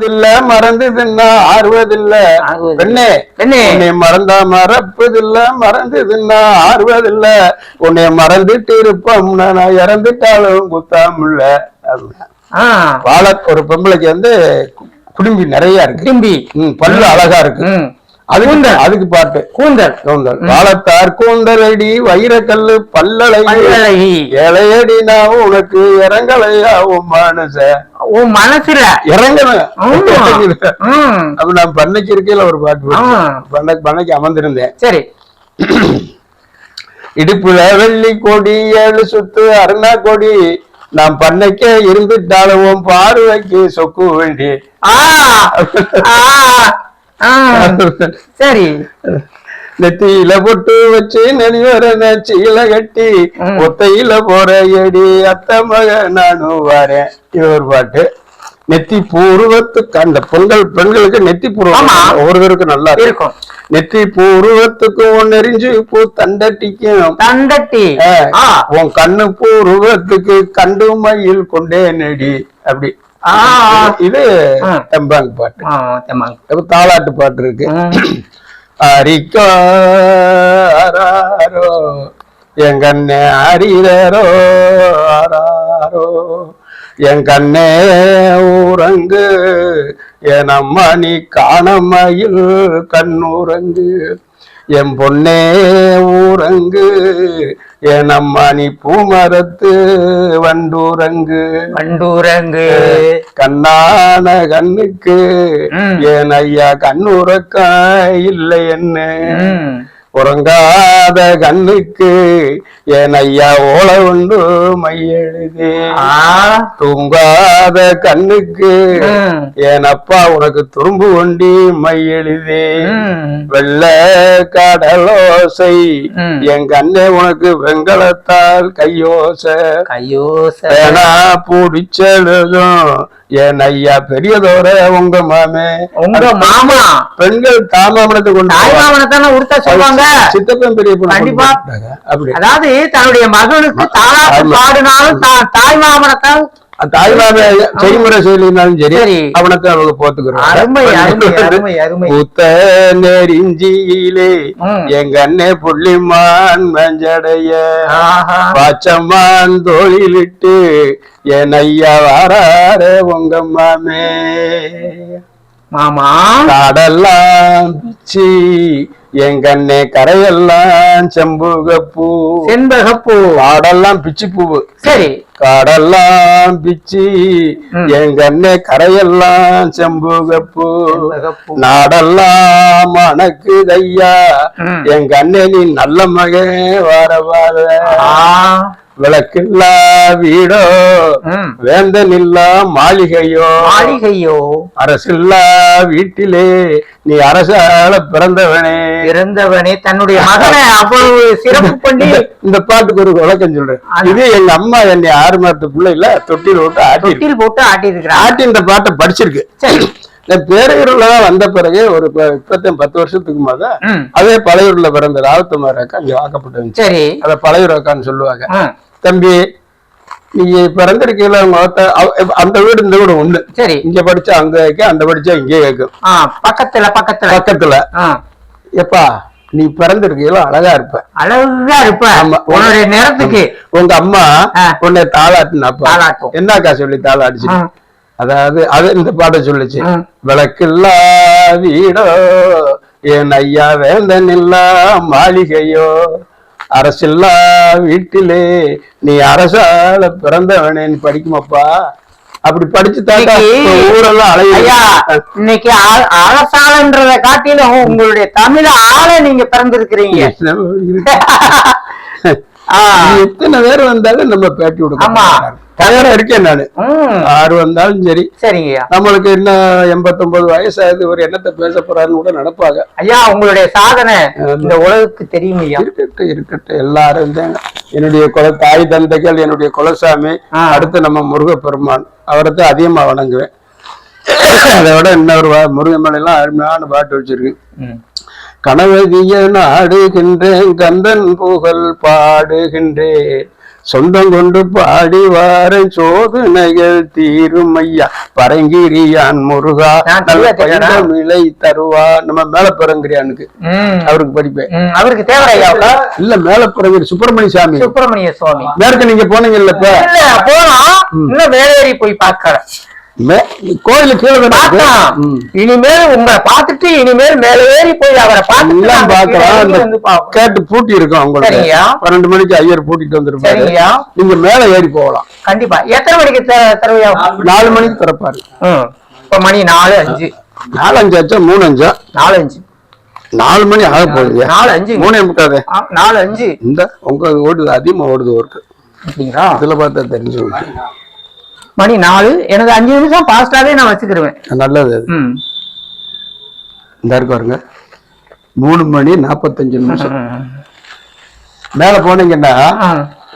இல்ல மறந்ததுன்னா ஆறுவதில்ல. பெண்ணே. உன்னை மறந்தா மறப்பதில்ல மறந்ததுன்னா ஆறுவதில்ல உன்னை மறந்துட்டு இருப்போம்னா நான் இறந்துட்டாலும் குத்தாமுல்ல. வாழ ஒரு பொம்பளைக்கு வந்து குடும்பி நிறைய இருக்கு. ம், பல்லு அழகா இருக்கு. ம், அதுக்கு அதுக்கு பாட்டு. கூந்தல். கூந்தல். வாழத்தார் கூந்தலடி வைரக்கல்லு பல்லழகி பல்லழகி ஏழையடி நான் உனக்கு இறங்கலையா உன் மனச. உன் மனசுல. ம், அப்ப நான் பண்ணைக்கு இருக்கையில ஒரு பாட்டு. பண்ணை பண்ணைக்கு அமர்ந்திருந்தேன். சரி. இடுப்புல வெள்ளி கொடி ஏழு சுத்து அருணா கொடி. நான் பண்ணைக்கே இருந்துட்டாலும் பார்வைக்கு சொக்கு வேண்டி. ஆ, ஆ, ஆ, சரி. நெத்தியில பொட்டு வச்சு நெனிவர நச்சியில கட்டி. ஒத்தையில போற எடி அத்த மக நானும் வரேன். இது ஒரு பாட்டு. நெத்தி பூர்வத்துக்கு அந்த பொங்கல் பெண்களுக்கு நெத்தி பூர்வம். ஆமா. ஒவ்வொருவருக்கும் நல்லா இருக்கும். நெத்தி பூர்வத்துக்கும் நெறிஞ்சு பூ தண்டட்டிக்கும். தண்டட்டி. உன் கண்ணு பூர்வத்துக்கு கண்டு மயில் கொண்டே நெடி அப்படி. இது. தெம்பாங்க பாட்டு. அப்ப தாலாட்டு பாட்டு இருக்கு. அரிக்காரோ என் கண்ணே அரிரோ ஆராரோ. என் கண்ணே ஊரங்கு என் அம்மா நீ காணமயில் கண்ணுரங்கு. என் பொன்னே ஊரங்கு என் அம்மா நீ பூமரத்து வண்டூரங்கு. வண்டூரங்கு. கண்ணான கண்ணுக்கு. ஏன் ஐயா கண்ணுறக்கா இல்லை என்ன உறங்காத கண்ணுக்கு ஏன் ஐயா ஓல உண்டு மையெழுதி ஆ, தூங்காத கண்ணுக்கு என் அப்பா உனக்கு துரும்பு கொண்டி மையெழுதி வெள்ள கடலோசை. என் கண்ணே உனக்கு வெங்கலத்தால் கையோசை. கையோச. பேனா பிடிச்செழுதும் என் ஐயா பெரியதோர உங்க மாமே. உங்க மாமா. பெண்கள் தாமாமனத்தை கொண்டு தாய் மாமனை தானே உடுத்த சொல்லுவாங்க? சித்தப்பன் பெரிய கண்டிப்பா. அதாவது தன்னுடைய மகனுக்கு தாலாட்டு. பாடினாலும் தாய் மாமனத்தான் செய்முறை செய்யலினாலும் சரி. அவனத்தை அவங்க அருமை பூத்த நெறிஞ்சியிலே. எங்க அண்ணே புள்ளிமான் மஞ்சடைய. பாச்சம்மான் தோளிலிட்டு என் ஐயா வாராரு உங்க மாமே மாமா காடெல்லாம் பிச்சி என் கண்ணே கரையெல்லாம் செம்புகப்பூ. செண்பகப்பூ. காடெல்லாம் பிச்சி பூவு சரி. காடெல்லாம் பிச்சி ம். என் கண்ணே கரையெல்லாம் செம்புகப்பூ. நாடெல்லாம் மணக்குதையா ம். என் கண்ணே நீ நல்ல மகன் வர விளக்கில்லா வீடோ. வேந்தனில்லா மாளிகையோ மாளிகையோ. அரசில்லா வீட்டிலே நீ அரசால பிறந்தவனே. பிறந்தவனே தன்னுடைய மகனை அவ்வளவு சிறப்பு பண்ணி இந்த- பாட்டுக்கு ஒரு விளக்கம் சொல்றேன். இது எங்க அம்மா என்னை ஆறு மாதத்து பிள்ளைல தொட்டில் விட்டு ஆட்டி தொட்டில் போட்டு ஆட்டி இருக்கிறார் ஆட்டி இந்த பாட்டை படிச்சிருக்கு. பேரையூர்ல வந்த பிறகு ஒரு இப்பத்தேன் பத்து வருஷத்துக்கு முத ம். அதே பழையூர்ல பிறந்த ராவத்தமார் அக்கா இங்க வாக்கப்பட்டு சரி. அத பழையூர் அக்கான்னு சொல்லுவாங்க. தம்பி நீங்க அவ- அந்த வீடு இந்த வீடு ஒண்ணு சரி. இங்க படிச்சா அங்க கேட்க அந்த படிச்சா இங்கே கேட்கும் பக்கத்துல பக்கத்துல. பக்கத்துல. எப்பா நீ பிறந்திருக்கையில அழகா இருப்ப. அழகா இருப்ப. ஆமா. உன்னுடைய நேரத்துக்கு. உங்க அம்மா. உன்னை தாளாட்டினாப்பா. என்னக்கா சொல்லி தாளாடிச்சு. அதாவது அது இந்த பாட்டை சொல்லுச்சு. விளக்கில்லா வீடோ என் ஐயா வேந்தனில்லா மாளிகையோ அரசில்லா வீட்டிலே நீ அரசால பிறந்தவனே நீ படிக்குமாப்பா? அப்படி படிச்சு இப்ப ஊரெல்லாம் அழகு இன்னைக்கு அரசாளன்றத காட்டிலும் உங்களுடைய தமிழ ஆள நீங்க பிறந்திருக்கிறீங்க. எத்தனை பேர் வந்தாலும் நம்ம பேட்டி ஆமா. தயாரா இருக்கேன் நானு. ஆறு வந்தாலும் சரி. சரிங்கய்யா. நம்மளுக்கு என்ன எண்பத்தொன்பது வயசாகுது ஒரு என்னத்தை பேச போறாருன்னு கூட நினைப்பாங்க. ஐயா உங்களுடைய சாதனை இந்த உலகுக்கு தெரியும் இருக்கட்டும் இருக்கட்டும். எல்லாரும் இருந்தாங்க என்னுடைய குல தாய் தந்தைகள் என்னுடைய குலசாமி. அடுத்து நம்ம முருகப்பெருமான். அவரை தான் அதிகமா வணங்குவேன். அதை விட இன்னொரு முருகன் எல்லாம் அருமையான பாட்டு வச்சிருக்கு. ம். கணவதிய நாடுகின்றேன் கந்தன் புகழ் பாடுகின்றேன். சொந்தம் கொண்டு பாடி வாரன் சோதனைகள் தீரும் ஐயா. பரங்கிரியான் முருகா? இலை தருவா. நம்ம மேல பரங்கிரியானுக்கு ம், அவருக்கு படிப்பேன். அவருக்கு தேவரையாவுல இல்ல மேல பரங்கிரி சுப்பிரமணிய சாமி. சுப்பிரமணிய சுவாமி. மேற்கு நீங்க இப்ப? இல்ல போனோம் இன்னும் மேலேறி போய் பார்க்கல மே- கோயிலு கீழே தானே இருக்கு? பார்த்தோம் ம். இனிமேல் உங்களை பார்த்துட்டு இனிமேல் மேல ஏறி போய் அவரை பார்ப்போம். கேட்டு பூட்டி இருக்கும் உங்களுக்கு. பன்னெண்டு மணிக்கு ஐயர் பூட்டிட்டு வந்திருப்பாரு. நீங்க மேல ஏறி போகலாம். கண்டிப்பா. எத்தனை மணிக்கு த- தருவையா? நாலு மணிக்கு திறப்பாரு. இப்ப மணி நாலு அஞ்சு. நாலு அஞ்சு ஆச்சா? மூணு அஞ்சா? நாலு அஞ்சு. நாலு மணி ஆக போகுது நாலு அஞ்சு. மூணே ஆ, நாலு அஞ்சு. இந்த உங்க ஓடுது அதிகமா ஓடுது ஒர்க்கு அப்படிங்களா? இதுல பார்த்தா தெரிஞ்சு. மணி நாலு. எனக்கு அஞ்சு நிமிஷம் பாஸ்டாவே நான் வச்சுக்கிருவேன். நல்லது. இந்த இருக்கு பாருங்க. மூணு மணி நாற்பத்தஞ்சு நிமிஷம். மேல போனீங்கன்னா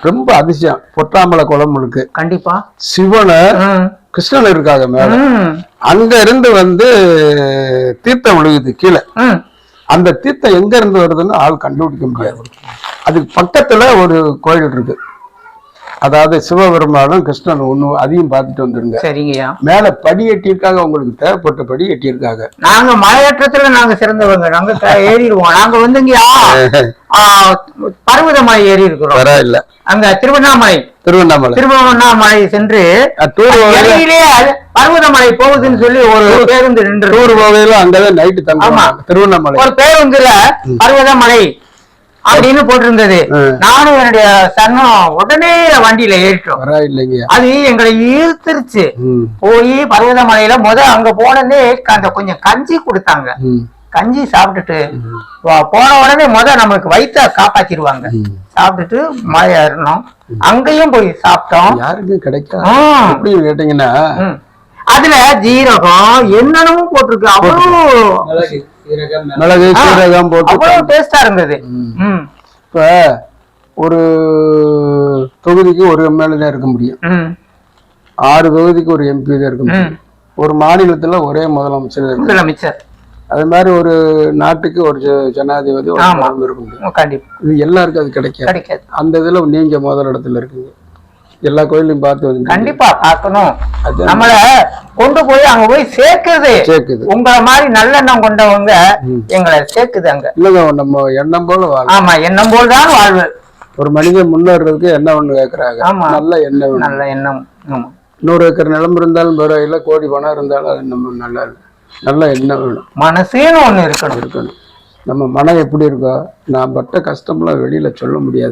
ரொம்ப அதிசயம். பொட்டாமலை குளம் இருக்கு. கண்டிப்பா. சிவனை. கிருஷ்ணன் இருக்காங்க மேல. அங்க இருந்து வந்து தீர்த்தம் விழுகுது கீழே. அந்த தீர்த்தம் எங்க இருந்து வருதுன்னு ஆள் கண்டுபிடிக்க முடியாது. அதுக்கு பக்கத்துல ஒரு கோயில் இருக்கு. அதாவது சிவபெருமானும் கிருஷ்ணன் ஒண்ணு அதையும் பார்த்துட்டு வந்துருங்க சரிங்கய்யா. மேல படி எட்டியிருக்காங்க உங்களுக்கு தேவைப்பட்ட படி எட்டியிருக்காங்க. நாங்க மலையேற்றத்துல நாங்க சிறந்தவங்க நாங்க ஏறிடுவோம். நாங்க வந்துங்கயா ஆ, பர்வதமலை ஏறி இருக்கிறோம். பரவாயில்ல. அங்க திருவண்ணாமலை. திருவண்ணாமலை. திருவண்ணாமலை சென்று பர்வதமலை போகுதுன்னு சொல்லி ஒரு பேருந்து நின்று டூர் போகையில அங்கதான் நைட்டு. தங்குவாங்க. திருவண்ணாமலை. ஒரு பேருந்துல பர்வதமலை அப்படின்னு போட்டிருந்தது. நானும் என்னுடைய சன்னும் உடனே வண்டியில ஏறிட்டோம். அது எங்களை ஈர்த்துருச்சு. போய் பர்வதமலையில முத அங்க போனதே அந்த கொஞ்சம் கஞ்சி கொடுத்தாங்க. கஞ்சி சாப்பிட்டுட்டு போன உடனே முத நம்மளுக்கு வயிற்ற காப்பாத்திடுவாங்க. சாப்பிட்டுட்டு மலை ஏறணும் அங்கேயும் போய் சாப்பிட்டோம். யாருக்கும் கிடைக்காது ம். எப்படின்னு கேட்டீங்கன்னா. அதுல ஜீரகம் என்னென்னமோ போட்டிருக்கு. அவ்வளவு மிளகு சீரகம் போட்டு அவ்வளவு டேஸ்டா இருந்தது. இப்ப ஒரு தொகுதிக்கு ஒரு எம்எல்ஏ தான் இருக்க முடியும். ஆறு தொகுதிக்கு ஒரு எம்பி தான் இருக்க முடியும். ஒரு மாநிலத்துல ஒரே முதலமைச்சர் முதலமைச்சர். அது மாதிரி ஒரு நாட்டுக்கு ஒரு ஜனாதிபதி ஒரு இருக்க முடியும். இது எல்லாருக்கும் அது கிடைக்காது. கிடைக்காது. அந்த இதுல நீங்க முதல் இடத்துல இருக்கீங்க. எல்லா கோயிலையும் பார்த்து வந்து கண்டிப்பா பார்க்கணும். நம்மள கொண்டு போய் அங்க போய் சேர்க்குது. சேர்க்குது. உங்களை மாதிரி நல்லெண்ணம் கொண்டவங்க எங்களை சேர்க்குது அங்க. இல்லைங்க நம்ம எண்ணம் போல வாழ ஆமா எண்ணம் போல்தான் வாழ்வு. ஒரு மனிதன் முன்னேறதுக்கு என்ன ஒண்ணு கேக்குறாங்க. நல்ல எண்ணம். நல்ல எண்ணம். ஆமா. நூறு ஏக்கர் நிலம் இருந்தாலும் பரவாயில்ல கோடி பணம் இருந்தாலும் அது நம்ம நல்லா நல்ல எண்ணம் வேணும். மனசுன்னு ஒண்ணு இருக்கணும். இருக்கணும். நம்ம மனம் எப்படி இருக்கோ நான் பட்ட கஷ்டம்லாம் வெளியில சொல்ல முடியாது.